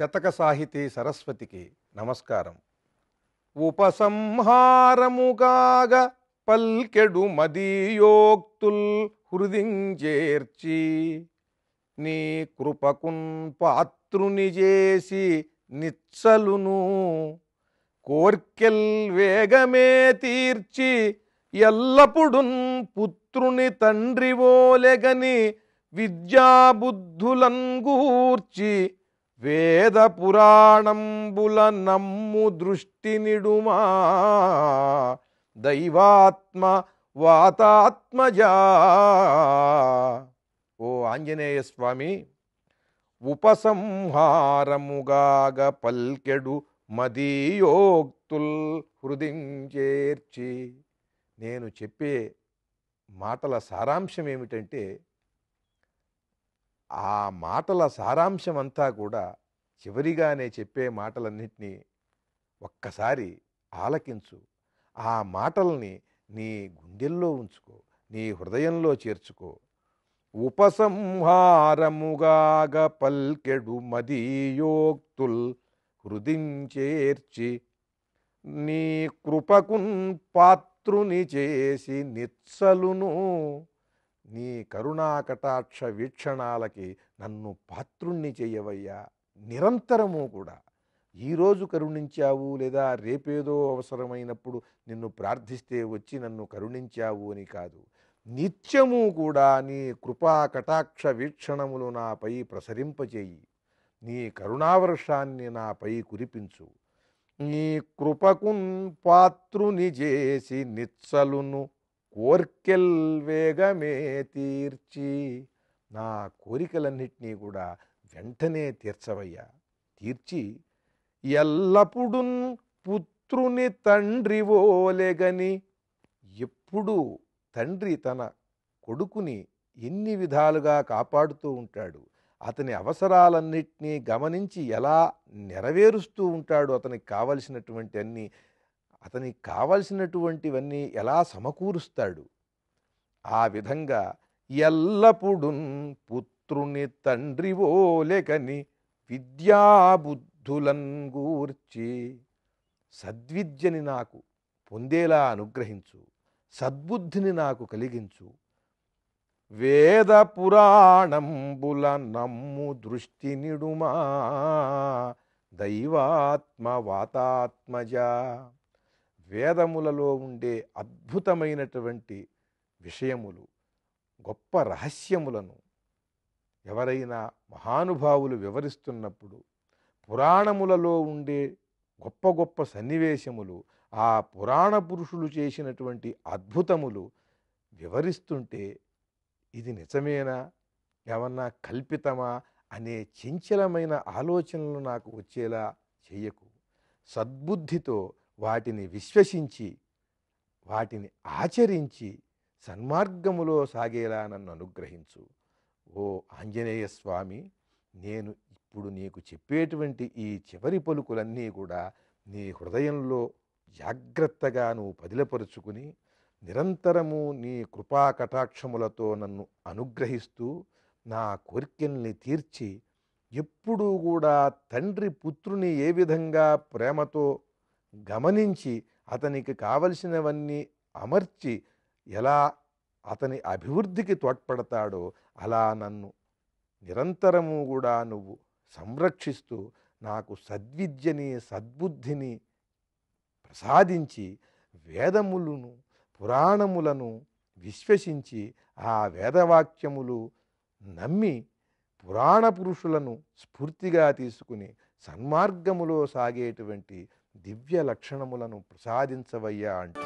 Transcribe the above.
శతక సాహితీ సరస్వతికి నమస్కారం. ఉపసంహారముగాగ పల్కెడు మదీయోక్తుల్ హృదించేర్చి నీ కృపకున్ పాత్రుని చేసి నిచ్చలును కోర్కెల్ వేగమే తీర్చి ఎల్లప్పుడున్ పుత్రుని తండ్రివోలెగని విద్యాబుద్ధులంగూర్చి వేద పురాణంబుల నమ్ము దృష్టి నిడుమా దైవాత్మ వాతాత్మజా. ఓ ఆంజనేయ స్వామి ఉపసంహారముగాగ పల్కెడు మదీయోక్తుల్ హృదించేర్చి. నేను చెప్పే మాటల సారాంశం ఏమిటంటే ఆ మాటల సారాంశం అంతా కూడా చివరిగానే చెప్పే మాటలన్నింటినీ ఒక్కసారి ఆలకించు. ఆ మాటల్ని నీ గుండెల్లో ఉంచుకో నీ హృదయంలో చేర్చుకో. ఉపసంహారముగాగ పల్కెడు మదీయోక్తుల్ హృదించేర్చి నీ కృపకున్ పాత్రుని చేసి నిత్సలును నీ కరుణాకటాక్ష వీక్షణాలకి నన్ను పాత్రుణ్ణి చేయవయ్యా. నిరంతరము కూడా. ఈరోజు కరుణించావు లేదా రేపేదో అవసరమైనప్పుడు నిన్ను ప్రార్థిస్తే వచ్చి నన్ను కరుణించావు అని కాదు. నిత్యము కూడా నీ కృపా కటాక్ష వీక్షణములు నాపై ప్రసరింపచేయి నీ కరుణావర్షాన్ని నాపై కురిపించు. నీ కృపకున్ పాత్రుని చేసి నిత్సలును కోర్కెల్ వేగమే తీర్చి నా కోరికలన్నిటినీ కూడా వెంటనే తీర్చవయ్యా. తీర్చి ఎల్లప్పుడున్ పుత్రుని తండ్రి ఓలెగని ఎప్పుడు తండ్రి తన కొడుకుని ఎన్ని విధాలుగా కాపాడుతూ ఉంటాడు అతని అవసరాలన్నింటినీ గమనించి ఎలా నెరవేరుస్తూ ఉంటాడు అతనికి కావలసినటువంటి అన్ని అతనికి కావలసినటువంటివన్నీ ఎలా సమకూరుస్తాడు? ఆ విధంగా ఎల్లప్పుడున్ పుత్రుని తండ్రి ఓలెకని విద్యాబుద్ధులంగూర్చి సద్విద్యని నాకు పొందేలా అనుగ్రహించు సద్బుద్ధిని నాకు కలిగించు. వేద పురాణంబుల నమ్ము దృష్టి నిడుమా దైవాత్మ వాతాత్మజ వేదములలో ఉండే అద్భుతమైనటువంటి విషయములు గొప్ప రహస్యములను ఎవరైనా మహానుభావులు వివరిస్తున్నప్పుడు పురాణములలో ఉండే గొప్ప గొప్ప సన్నివేశములు ఆ పురాణ పురుషులు చేసినటువంటి అద్భుతములు వివరిస్తుంటే ఇది నిజమేనా? ఏమన్నా కల్పితమా? అనే చంచలమైన ఆలోచనలు నాకు వచ్చేలా చేయకు. సద్బుద్ధితో వాటిని విశ్వసించి వాటిని ఆచరించి సన్మార్గములో సాగేలా నన్ను అనుగ్రహించు. ఓ ఆంజనేయ స్వామి నేను ఇప్పుడు నీకు చెప్పేటువంటి ఈ చివరి పలుకులన్నీ కూడా నీ హృదయంలో జాగ్రత్తగా నువ్వు పదిలపరుచుకుని నిరంతరము నీ కృపా కటాక్షములతో నన్ను అనుగ్రహిస్తూ నా కోరికల్ని తీర్చి ఎప్పుడూ కూడా తండ్రి పుత్రుని ఏ విధంగా ప్రేమతో గమనించి అతనికి కావలసినవన్నీ అమర్చి ఎలా అతని అభివృద్ధికి తోడ్పడతాడో అలా నన్ను నిరంతరము కూడా నువ్వు సంరక్షిస్తూ నాకు సద్విద్యని సద్బుద్ధిని ప్రసాదించి వేదములను పురాణములను విశ్వసించి ఆ వేదవాక్యములు నమ్మి పురాణ పురుషులను స్ఫూర్తిగా తీసుకుని సన్మార్గములో సాగేటువంటి దివ్య లక్షణములను ప్రసాదించవయ్యా అంటే